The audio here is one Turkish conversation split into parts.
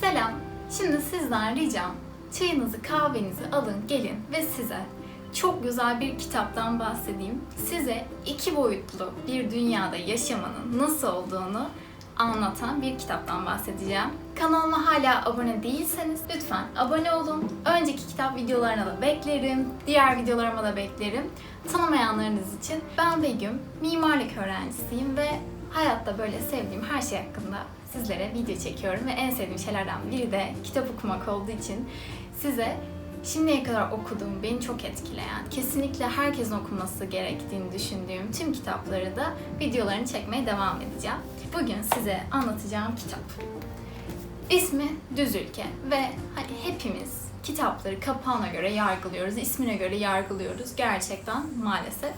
Selam. Şimdi sizden ricam çayınızı kahvenizi alın gelin ve size çok güzel bir kitaptan bahsedeyim. Size iki boyutlu bir dünyada yaşamanın nasıl olduğunu anlatan bir kitaptan bahsedeceğim. Kanalıma hala abone değilseniz lütfen abone olun. Önceki kitap videolarına da beklerim. Diğer videolarıma da beklerim. Tanımayanlarınız için ben Begüm, mimarlık öğrencisiyim ve hayatta böyle sevdiğim her şey hakkında sizlere video çekiyorum ve en sevdiğim şeylerden biri de kitap okumak olduğu için size şimdiye kadar okuduğum, beni çok etkileyen, kesinlikle herkesin okuması gerektiğini düşündüğüm tüm kitapları da videolarını çekmeye devam edeceğim. Bugün size anlatacağım kitap. İsmi Düz Ülke ve hani hepimiz kitapları kapağına göre yargılıyoruz, ismine göre yargılıyoruz gerçekten maalesef.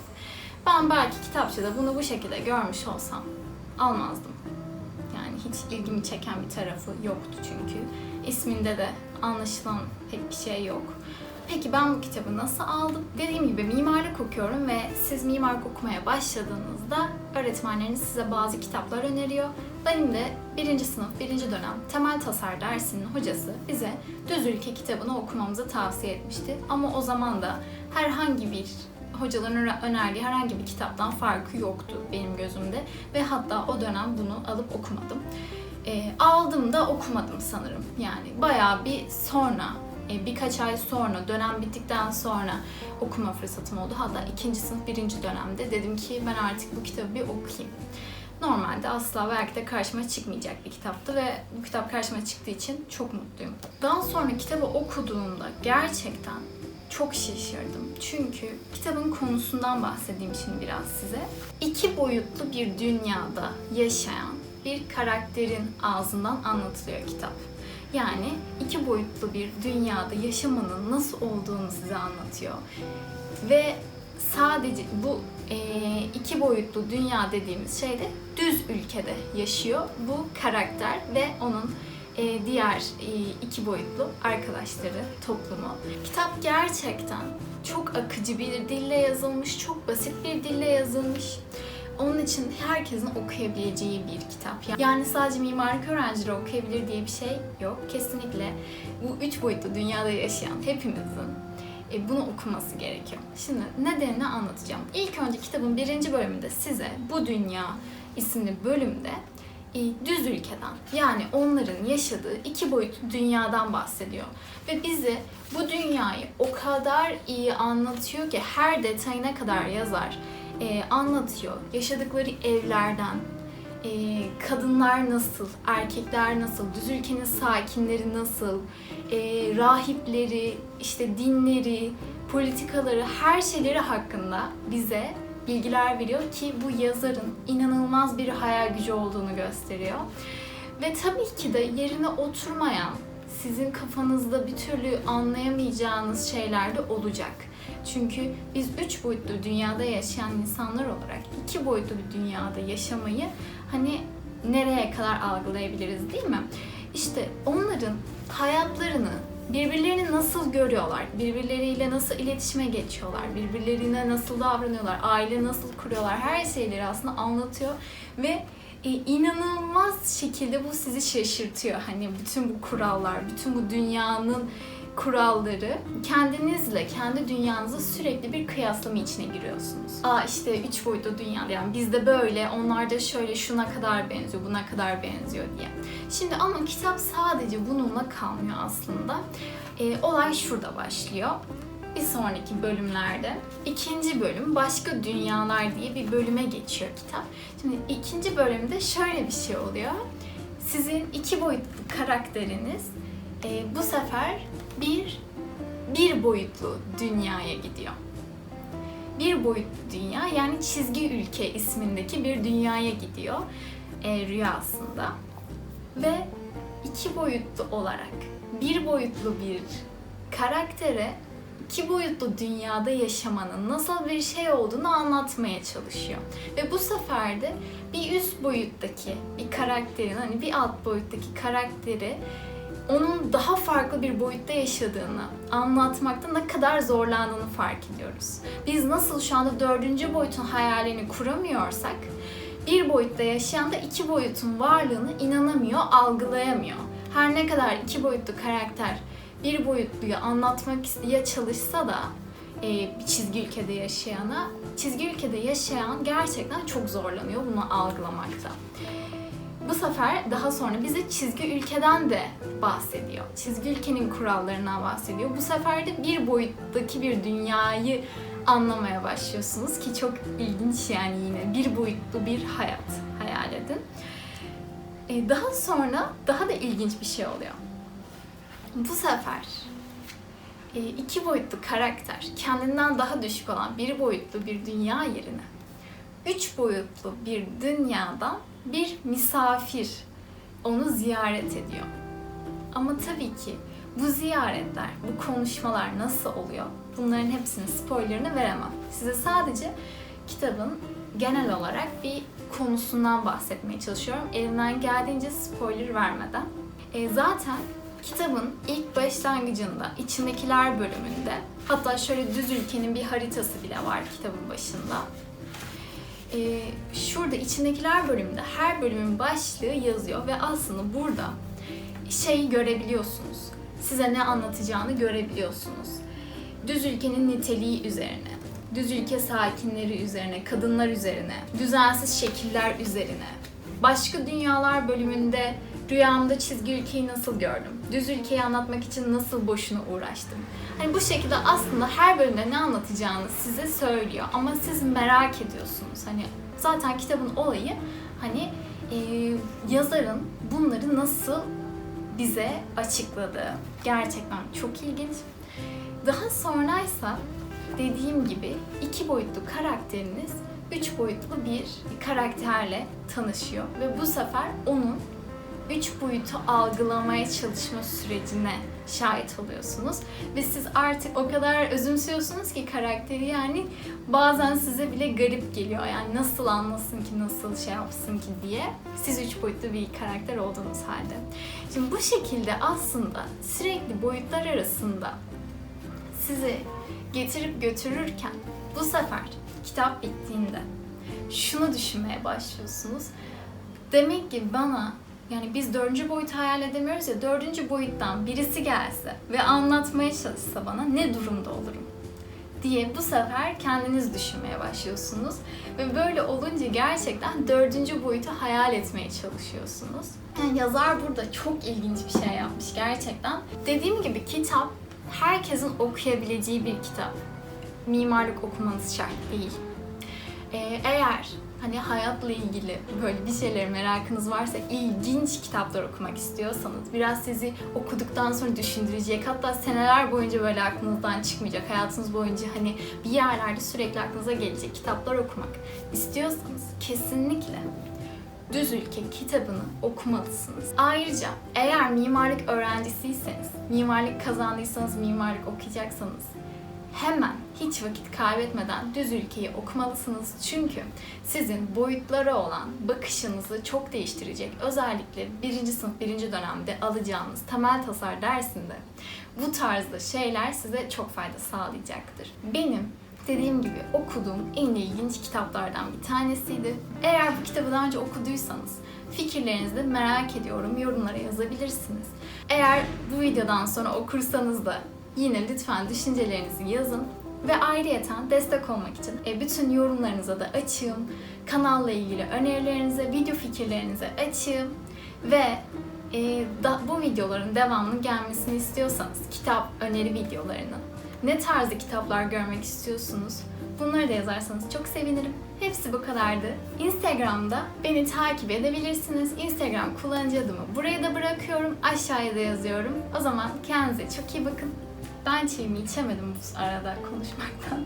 Ben belki kitapçıda bunu bu şekilde görmüş olsam almazdım. Hiç ilgimi çeken bir tarafı yoktu çünkü. İsminde de anlaşılan pek bir şey yok. Peki ben bu kitabı nasıl aldım? Dediğim gibi mimarlık okuyorum ve siz mimarlık okumaya başladığınızda öğretmenleriniz size bazı kitaplar öneriyor. Benim de birinci sınıf, birinci dönem temel tasar dersinin hocası bize Düz Ülke kitabını okumamızı tavsiye etmişti. Ama o zaman da herhangi bir hocaların önerdiği herhangi bir kitaptan farkı yoktu benim gözümde ve hatta o dönem bunu alıp okumadım. E, aldım da okumadım sanırım. Yani bayağı bir sonra, e, birkaç ay sonra, dönem bittikten sonra okuma fırsatım oldu. Hatta ikinci sınıf birinci dönemde dedim ki ben artık bu kitabı bir okuyayım. Normalde asla belki de karşıma çıkmayacak bir kitaptı ve bu kitap karşıma çıktığı için çok mutluyum. Daha sonra kitabı okuduğumda gerçekten çok şaşırdım. Çünkü kitabın konusundan bahsedeyim şimdi biraz size. İki boyutlu bir dünyada yaşayan bir karakterin ağzından anlatılıyor kitap. Yani iki boyutlu bir dünyada yaşamanın nasıl olduğunu size anlatıyor. Ve sadece bu e, iki boyutlu dünya dediğimiz şeyde düz ülkede yaşıyor bu karakter ve onun e, diğer e, iki boyutlu arkadaşları, toplumu. Kitap gerçekten çok akıcı bir dille yazılmış, çok basit bir dille yazılmış. Onun için herkesin okuyabileceği bir kitap. Yani sadece mimarlık öğrencileri okuyabilir diye bir şey yok. Kesinlikle bu üç boyutlu dünyada yaşayan hepimizin e, bunu okuması gerekiyor. Şimdi nedenini anlatacağım. İlk önce kitabın birinci bölümünde size bu dünya isimli bölümde düz ülkeden yani onların yaşadığı iki boyutlu dünyadan bahsediyor. Ve bizi bu dünyayı o kadar iyi anlatıyor ki her detayına kadar yazar e, anlatıyor. Yaşadıkları evlerden, e, kadınlar nasıl, erkekler nasıl, düz ülkenin sakinleri nasıl, e, rahipleri, işte dinleri, politikaları, her şeyleri hakkında bize bilgiler veriyor ki bu yazarın inanılmaz bir hayal gücü olduğunu gösteriyor. Ve tabii ki de yerine oturmayan, sizin kafanızda bir türlü anlayamayacağınız şeyler de olacak. Çünkü biz üç boyutlu dünyada yaşayan insanlar olarak iki boyutlu bir dünyada yaşamayı hani nereye kadar algılayabiliriz değil mi? İşte onların hayatlarını birbirlerini nasıl görüyorlar, birbirleriyle nasıl iletişime geçiyorlar, birbirlerine nasıl davranıyorlar, aile nasıl kuruyorlar? Her şeyleri aslında anlatıyor ve e, inanılmaz şekilde bu sizi şaşırtıyor. Hani bütün bu kurallar, bütün bu dünyanın kuralları kendinizle, kendi dünyanızı sürekli bir kıyaslama içine giriyorsunuz. Aa işte üç boyutlu dünya yani bizde böyle, onlar da şöyle şuna kadar benziyor, buna kadar benziyor diye. Şimdi ama kitap sadece bununla kalmıyor aslında. Ee, olay şurada başlıyor. Bir sonraki bölümlerde ikinci bölüm başka dünyalar diye bir bölüme geçiyor kitap. Şimdi ikinci bölümde şöyle bir şey oluyor. Sizin iki boyutlu karakteriniz e, bu sefer bir bir boyutlu dünyaya gidiyor. Bir boyutlu dünya yani çizgi ülke ismindeki bir dünyaya gidiyor e, rüyasında ve iki boyutlu olarak bir boyutlu bir karaktere iki boyutlu dünyada yaşamanın nasıl bir şey olduğunu anlatmaya çalışıyor. Ve bu sefer de bir üst boyuttaki bir karakterin hani bir alt boyuttaki karakteri onun daha farklı bir boyutta yaşadığını anlatmakta ne kadar zorlandığını fark ediyoruz. Biz nasıl şu anda dördüncü boyutun hayalini kuramıyorsak bir boyutta yaşayan da iki boyutun varlığını inanamıyor, algılayamıyor. Her ne kadar iki boyutlu karakter bir boyutluyu anlatmak ya çalışsa da e, bir çizgi ülkede yaşayana, çizgi ülkede yaşayan gerçekten çok zorlanıyor bunu algılamakta. Bu sefer daha sonra bize çizgi ülkeden de bahsediyor. Çizgi ülkenin kurallarından bahsediyor. Bu sefer de bir boyuttaki bir dünyayı anlamaya başlıyorsunuz ki çok ilginç yani yine bir boyutlu bir hayat hayal edin. Ee, daha sonra daha da ilginç bir şey oluyor. Bu sefer e, iki boyutlu karakter kendinden daha düşük olan bir boyutlu bir dünya yerine üç boyutlu bir dünyadan bir misafir onu ziyaret ediyor. Ama tabii ki bu ziyaretler, bu konuşmalar nasıl oluyor? Bunların hepsinin spoilerını veremem. Size sadece kitabın genel olarak bir konusundan bahsetmeye çalışıyorum. Elimden geldiğince spoiler vermeden. E, zaten kitabın ilk başlangıcında, içindekiler bölümünde, hatta şöyle düz ülkenin bir haritası bile var kitabın başında. E, şurada içindekiler bölümünde her bölümün başlığı yazıyor ve aslında burada şeyi görebiliyorsunuz. Size ne anlatacağını görebiliyorsunuz. Düz ülkenin niteliği üzerine, düz ülke sakinleri üzerine, kadınlar üzerine, düzensiz şekiller üzerine. Başka dünyalar bölümünde rüyamda çizgi ülkeyi nasıl gördüm? Düz ülkeyi anlatmak için nasıl boşuna uğraştım? Hani bu şekilde aslında her bölümde ne anlatacağını size söylüyor ama siz merak ediyorsunuz. Hani zaten kitabın olayı hani e, yazarın bunları nasıl bize açıkladığı. Gerçekten çok ilginç. Daha sonraysa dediğim gibi iki boyutlu karakteriniz üç boyutlu bir karakterle tanışıyor ve bu sefer onun üç boyutu algılamaya çalışma sürecine şahit oluyorsunuz. Ve siz artık o kadar özümsüyorsunuz ki karakteri yani bazen size bile garip geliyor. Yani nasıl anlasın ki, nasıl şey yapsın ki diye. Siz üç boyutlu bir karakter olduğunuz halde. Şimdi bu şekilde aslında sürekli boyutlar arasında sizi getirip götürürken bu sefer kitap bittiğinde şunu düşünmeye başlıyorsunuz. Demek ki bana yani biz dördüncü boyutu hayal edemiyoruz ya dördüncü boyuttan birisi gelse ve anlatmaya çalışsa bana ne durumda olurum diye bu sefer kendiniz düşünmeye başlıyorsunuz. Ve böyle olunca gerçekten dördüncü boyutu hayal etmeye çalışıyorsunuz. Yani yazar burada çok ilginç bir şey yapmış gerçekten. Dediğim gibi kitap herkesin okuyabileceği bir kitap. Mimarlık okumanız şart değil. Ee, eğer hani hayatla ilgili böyle bir şeyler merakınız varsa, ilginç kitaplar okumak istiyorsanız, biraz sizi okuduktan sonra düşündürecek, hatta seneler boyunca böyle aklınızdan çıkmayacak, hayatınız boyunca hani bir yerlerde sürekli aklınıza gelecek kitaplar okumak istiyorsanız kesinlikle Düz Ülke kitabını okumalısınız. Ayrıca eğer mimarlık öğrencisiyseniz, mimarlık kazandıysanız, mimarlık okuyacaksanız hemen hiç vakit kaybetmeden Düz Ülke'yi okumalısınız. Çünkü sizin boyutlara olan bakışınızı çok değiştirecek. Özellikle birinci sınıf, birinci dönemde alacağınız temel tasar dersinde bu tarzda şeyler size çok fayda sağlayacaktır. Benim dediğim gibi okuduğum en ilginç kitaplardan bir tanesiydi. Eğer bu kitabı daha önce okuduysanız fikirlerinizi de merak ediyorum. Yorumlara yazabilirsiniz. Eğer bu videodan sonra okursanız da yine lütfen düşüncelerinizi yazın. Ve ayrıyeten destek olmak için e, bütün yorumlarınıza da açığım. Kanalla ilgili önerilerinize, video fikirlerinize açığım. Ve e, da, bu videoların devamının gelmesini istiyorsanız kitap öneri videolarının ne tarzda kitaplar görmek istiyorsunuz? Bunları da yazarsanız çok sevinirim. Hepsi bu kadardı. Instagram'da beni takip edebilirsiniz. Instagram kullanıcı adımı buraya da bırakıyorum. Aşağıya da yazıyorum. O zaman kendinize çok iyi bakın. Ben çayımı içemedim bu arada konuşmaktan.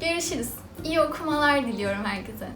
Görüşürüz. İyi okumalar diliyorum herkese.